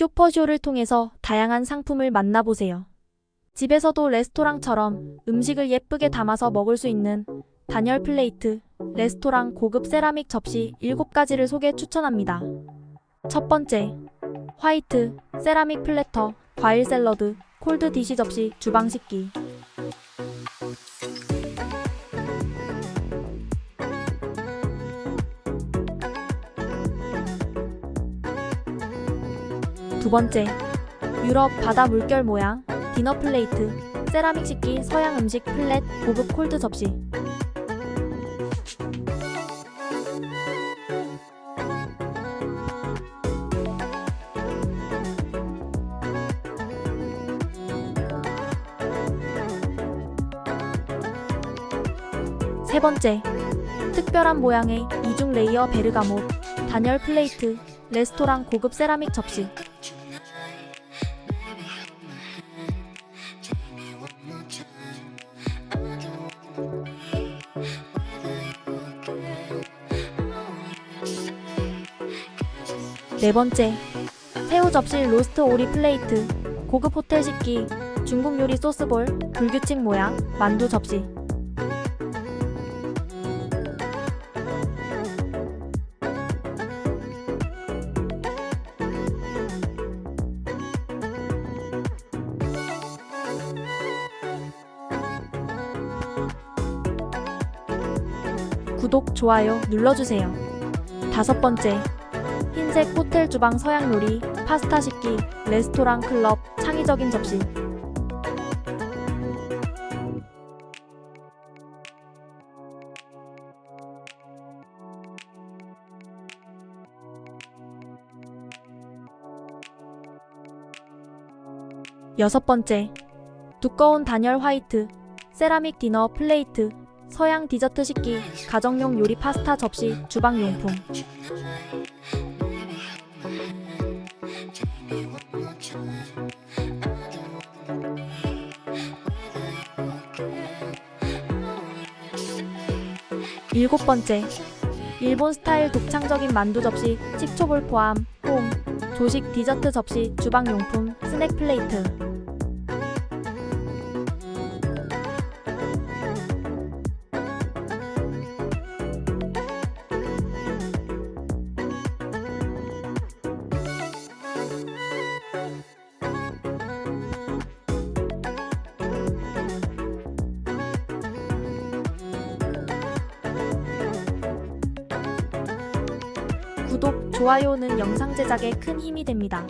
쇼퍼쇼를 통해서 다양한 상품을 만나보세요. 집에서도 레스토랑처럼 음식을 예쁘게 담아서 먹을 수 있는 단열 플레이트, 레스토랑 고급 세라믹 접시 7가지를 소개 추천합니다. 첫 번째, 화이트, 세라믹 플래터, 과일 샐러드, 콜드 디시 접시, 주방 식기. 두 번째, 유럽 바다 물결 모양, 디너 플레이트, 세라믹 식기, 서양 음식 플랫, 고급 콜드 접시. 세 번째, 특별한 모양의 이중 레이어 베르가못, 단열 플레이트, 레스토랑 고급 세라믹 접시. 네 번째, 새우 접시 로스트 오리 플레이트, 고급 호텔 식기, 중국 요리 소스볼, 불규칙 모양, 만두 접시. 구독, 좋아요 눌러주세요. 다섯 번째, 흰색 호텔 주방 서양 요리, 파스타 식기, 레스토랑 클럽, 창의적인 접시. 여섯 번째, 두꺼운 단열 화이트, 세라믹 디너 플레이트, 서양 디저트 식기, 가정용 요리 파스타 접시, 주방 용품. 일곱 번째, 일본 스타일 독창적인 만두 접시, 식초볼 포함, 홈, 조식 디저트 접시, 주방 용품, 스낵 플레이트. 구독, 좋아요는 영상 제작에 큰 힘이 됩니다.